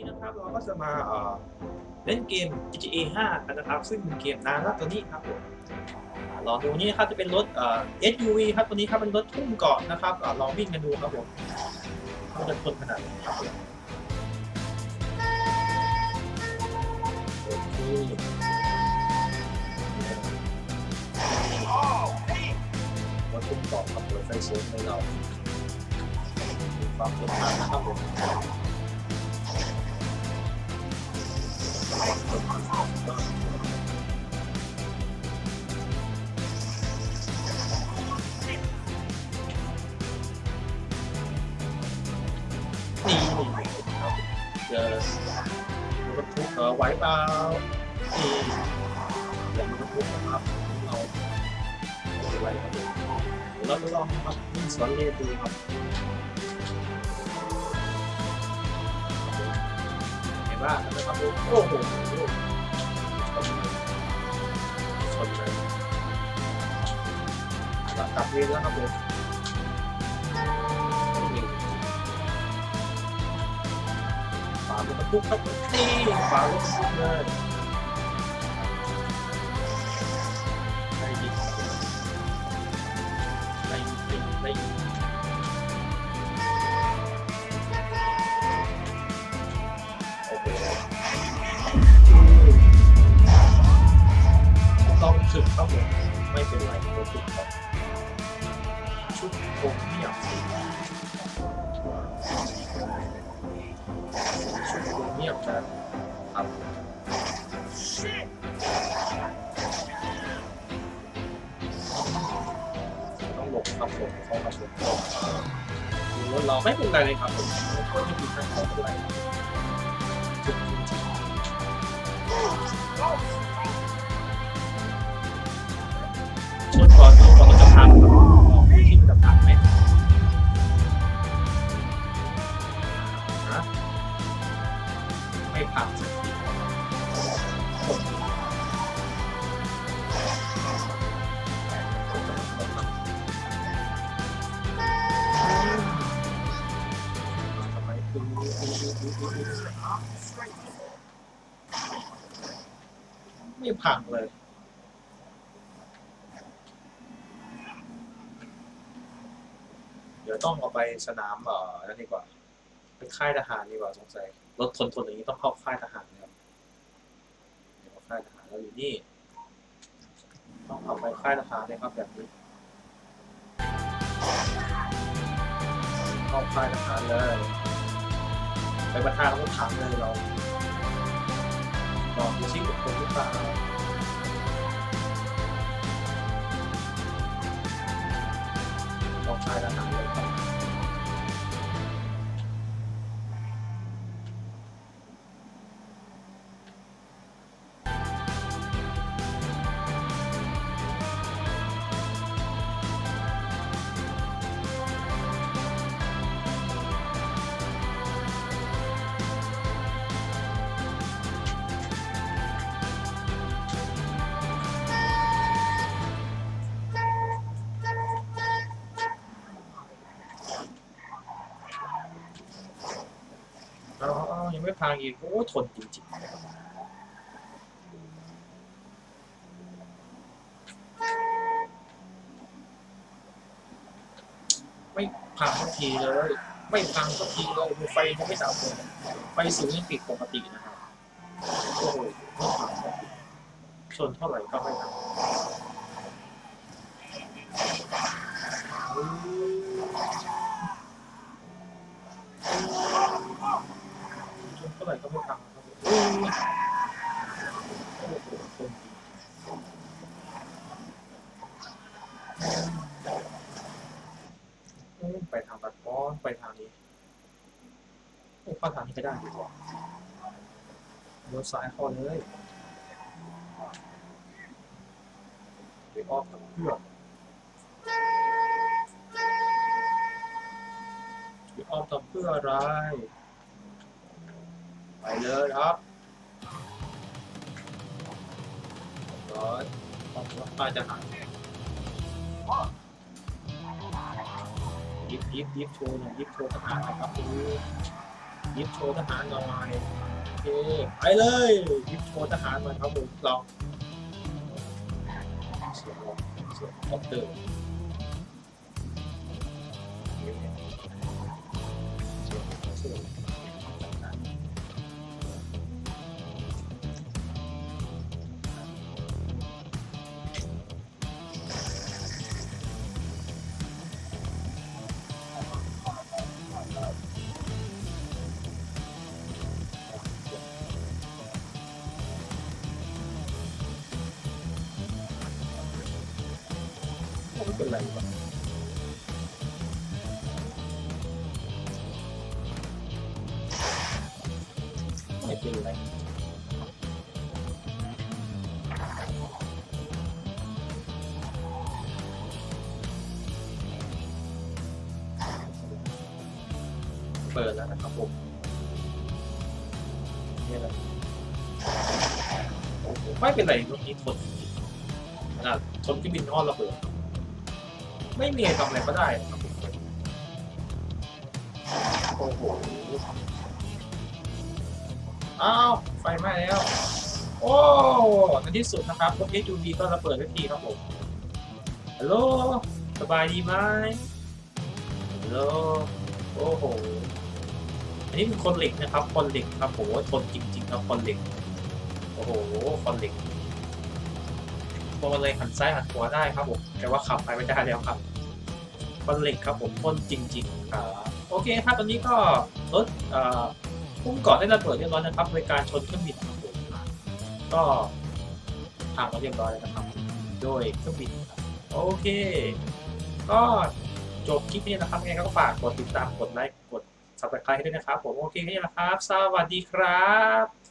นี้นะครับเราก็จะมาเล่นเกม GTA 5กันนะครับ ซึ่งเป็นเกมนานแล้วตัวนี้ครับผมลองดูนี่ครับจะเป็นรถ SUV ครับตัวนี้ครับเป็นรถทุ่มเกาะนะครับอลองวิ่งกันดูครับผมว่าจะทนขนาดไหนครับผมโอเครถทุ่มเกาะครับเปิดไฟสูงให้เราความทนทานนะครับผม เจอรถทุกข์เออไหวเปล่านี่อย่างรถทุกข์นะครับเราไม่ไหวครับผมเดี๋ยวเราลองครับสวนเลนดูครับเห็นว่านะครับผมโอ้โหชนเลยแล้วกลับเลนแล้วครับผม ฝาลงมาทุกครับนี่ฝาลงมาทุกเลยได้ยินได้ยินได้ยินโอเคต้องถึกครับผมไม่เป็นไรตัวถึกครับชุดคงเงียบชุดค งเงียบนะครับต้องหลบครับผมเขาครับผมดูรถเราไม่เป็นไรเลยครับผมรถไม่มีทั้งไม่เป็นไรชนก่อนดูก่อนมันจะพังครับที่มันจะพังไหม ไม่พังสักไม่พังเลยเดี๋ยวต้องเอาไปสนามเอ่อนั่นดีกว่าเป็นค่ายทหารดีกว่าสงสัย รถทนทนอย่างนี้ต้องเข้าค่ายทหารนะครับเดี๋ยวเอาค่ายทหารเราอยู่นี่ ต้องเอาไปค่ายทหารเลยครับแบบนี้เข้าค่ายทหารเลย ไปประทานรถถังเลยเราลองดูซิกับคนหรือเปล่าเข้าค่ายทหาร เลยครับอ๋อยังไม่พังอีกโอ้ทนจริงๆไม่พังสักทีเลย ไม่พังสักทีเลยไฟยังไม่ดับเลยไฟสูงยังติดปกตินะครับโอ้โหไม่พังสักทีชนเท่าไหร่ก็ไม่พังอืม ชนเท่าไหร่ก็ไม่พังครับผมโอ้โหชนอืม ไปทางบัดป้อนไปทางนี้เข้าทางนี้ก็ได้ดีกว่าเลี้ยวซ้ายเข้าเลยไปออกกับเพื่อนไปออกกับเพื่ออะไร ไปเลยครับร้อยต้องรถป้ายจะหาย ยิบยิบยิบโชว์หน่อยยิบโชว์ทหารหนะครับดูยิบโชว์ทหารหน่อยโอเคไปเลยยิบโชว์ทหารหน่อยครับผมลองเสียงลองเสียงคอปเตอร์เสียงเสียง ไม่เป็นไรหรอไม่เป็นไรเปิดแล้วนะครับผมนี่แหละไม่เป็นไรรถนี้ทนขนาดทนที่บินอ้อนระเบิด ไม่มีทำอะไรก็ได้ครับผมโอ้โห อ้าว ไฟไหม้แล้ว โอ้ในที่สุดนะครับรถ SUV ก็ระเบิดทันทีครับผม ฮัลโหล สบายดีไหมฮัลโหล โอ้โห อันนี้เป็นคนเหล็กนะครับ คนเหล็กครับโหทนจริงๆครับคนเหล็ก โอ้โห คนเหล็ก พวเลยหันซ้ายหันขวาได้ครับผมแต่ว่าขับไปไม่ได้แล้วครับคนเหล็กครับผมพ่นจริงๆครับโอเคครับตอนนี้ก็รถอ่อพุ่งเกาะได้ระเบิดเรียบร้อยนะครับโดยการชนเครื่องบินครับผมก็ผ่านมาเรียบร้อยแล้วนะครับ โดยเครื่องบินครับโอเค ก็จบคลิปนี้นะครับยังไงก็ฝากกดติดตามกดไลค์กด subscribe ให้ด้วยนะครับผมโอเคแค่นี้นะครับ สวัสดีครับ